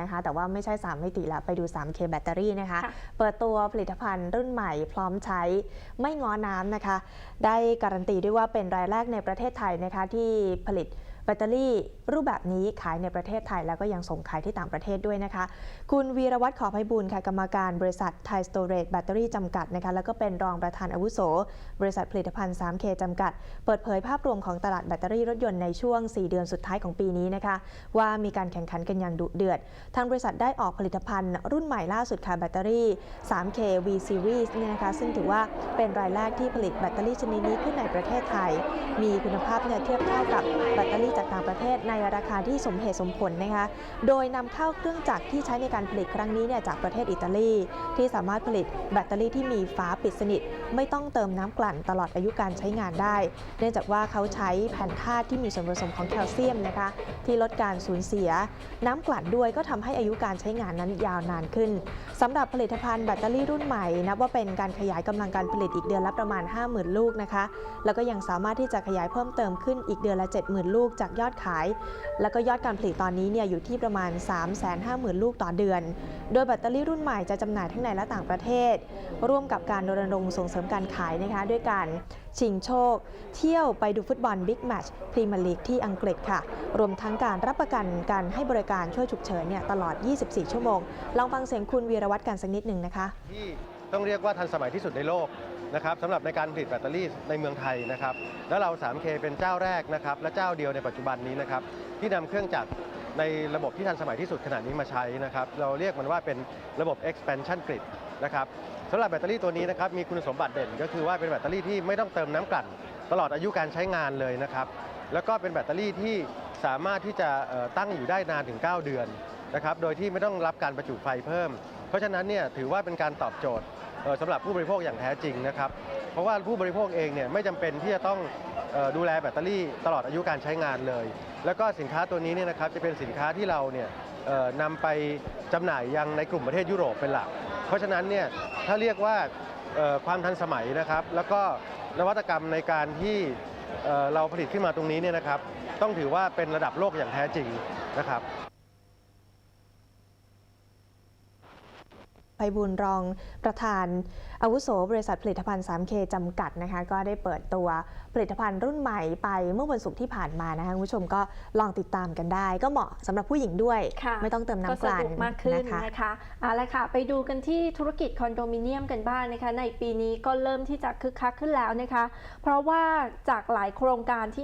นะคะแต่ว่าไม่ใช่ 3 มิติละไปดู 3K แบตเตอรี่นะคะค่ะเปิดตัวผลิตภัณฑ์รุ่นใหม่พร้อมใช้ไม่ง้อน้ำนะคะ ได้การันตีด้วยว่าเป็นรายแรกในประเทศไทยนะคะที่ผลิตแบ ตเตอรี่รูปแบบนี้ขายในประเทศไทยแล้วก็ยังส่งขายที่ต่างประเทศด้วยนะคะ คุณวีรวัตรขอไพบูลย์ค่ะกรรมการบริษัทไทยสโตรเรจแบตเตอรี่จำกัดนะคะแล้วก็เป็นรองประธานอาวุโส บริษัทผลิตภัณฑ์ 3K จำกัด เปิดเผยภาพรวมของตลาดแบตเตอรี่รถยนต์ในช่วง 4 เดือนสุดท้ายของปีนี้นะคะ ว่ามีการแข่งขันกันอย่างดุเดือด ทางบริษัทได้ออกผลิตภัณฑ์รุ่นใหม่ล่าสุดค่ะแบตเตอรี่ 3K V Series เนี่ยนะคะซึ่งถือว่าเป็นรายแรกที่ผลิตแบตเตอรี่ชนิดนี้ขึ้นในประเทศไทย มีคุณภาพเนี่ยเทียบเท่ากับแบตเตอรี่จากต่างประเทศในราคาที่สมเหตุสมผลนะคะ โดยนำเข้าเครื่องจักรที่ใช้ในการผลิตครั้งนี้เนี่ยจากประเทศอิตาลีที่สามารถผลิตแบตเตอรี่ที่มีฝาปิดสนิท ไม่ต้องเติมน้ำกลั่นตลอดอายุการใช้งานได้ เนื่องจากว่าเขาใช้แผ่นธาตุที่มีส่วนผสมของแคลเซียมนะคะ ที่ลดการสูญเสีย น้ำกลั่นด้วยก็ทำให้อายุการใช้งานนั้นยาวนานขึ้นสำหรับผลิตภัณฑ์แบตเตอรี่รุ่นใหม่นับว่าเป็นการขยายกำลังการผลิตอีกเดือนละประมาณ 50,000 ลูกนะคะ แล้วก็ยังสามารถที่จะขยายเพิ่มเติมขึ้นอีกเดือนละ 70,000 ลูกจากยอดขาย แล้วก็ยอดการผลิตตอนนี้เนี่ยอยู่ที่ประมาณ 350,000 ลูกต่อเดือน โดยแบตเตอรี่รุ่นใหม่จะจำหน่ายทั้งในและต่างประเทศ ร่วมกับการรณรงค์ส่งเสริมการขายนะคะด้วยการชิงโชค เที่ยวไปดูฟุตบอลบิ๊กแมตช์พรีเมียร์ลีกที่อังกฤษค่ะ รวมทั้งการรับประกันการให้บริการช่วยฉุกเฉินเนี่ยตลอด 24 ชั่วโมง ลองฟังเสียงคุณวีรวัตรกันสักนิดหนึ่งนะคะ ที่ต้องเรียกว่าทันสมัยที่สุดในโลก นะครับสำหรับในการผลิตแบตเตอรี่ในเมืองไทยนะครับ แล้วเรา 3K เป็นเจ้าแรกนะครับ และเจ้าเดียวในปัจจุบันนี้นะครับที่นำเครื่องจักรในระบบที่ทันสมัยที่สุดขนาดนี้มาใช้นะครับ เราเรียกมันว่าเป็นระบบ expansion grid นะครับสำหรับแบตเตอรี่ตัวนี้นะครับมีคุณสมบัติเด่น ก็คือว่าเป็นแบตเตอรี่ที่ไม่ต้องเติมน้ำกลั่น ตลอดอายุการใช้งานเลยนะครับ แล้วก็เป็นแบตเตอรี่ที่สามารถที่จะตั้งอยู่ได้นานถึง 9 เดือนนะครับ โดยที่ไม่ต้องรับการประจุไฟเพิ่ม เพราะฉะนั้นเนี่ยถือว่าเป็นการตอบโจทย์ สำหรับผู้บริโภคอย่างแท้จริงนะครับ เพราะว่าผู้บริโภคเองเนี่ยไม่จำเป็นที่จะต้องดูแลแบตเตอรี่ตลอดอายุการใช้งานเลย แล้วก็สินค้าตัวนี้เนี่ยนะครับจะเป็นสินค้าที่เราเนี่ยนำไปจำหน่ายยังในกลุ่มประเทศยุโรปเป็นหลัก เพราะฉะนั้นเนี่ยถ้าเรียกว่าความทันสมัยนะครับ แล้วก็นวัตกรรมในการที่เราผลิตขึ้นมาตรงนี้เนี่ยนะครับ ต้องถือว่าเป็นระดับโลกอย่างแท้จริงนะครับ ไพบุญรองประธาน อาวุโสบริษัทผลิตภัณฑ์ 3K จำกัดนะคะ ก็ได้เปิดตัวผลิตภัณฑ์รุ่นใหม่ไปเมื่อวันศุกร์ที่ผ่านมานะคะคุณผู้ชมก็ลองติดตามกันได้ ก็เหมาะสำหรับผู้หญิงด้วยค่ะไม่ต้องเติมน้ำกลั่นสะดวกมากขึ้นนะคะนะคะเอาละค่ะ ไปดูกันที่ธุรกิจคอนโดมิเนียมกันบ้างนะคะ ในปีนี้ก็เริ่มที่จะคึกคักขึ้นแล้วนะคะ เพราะว่าจากหลายโครงการที่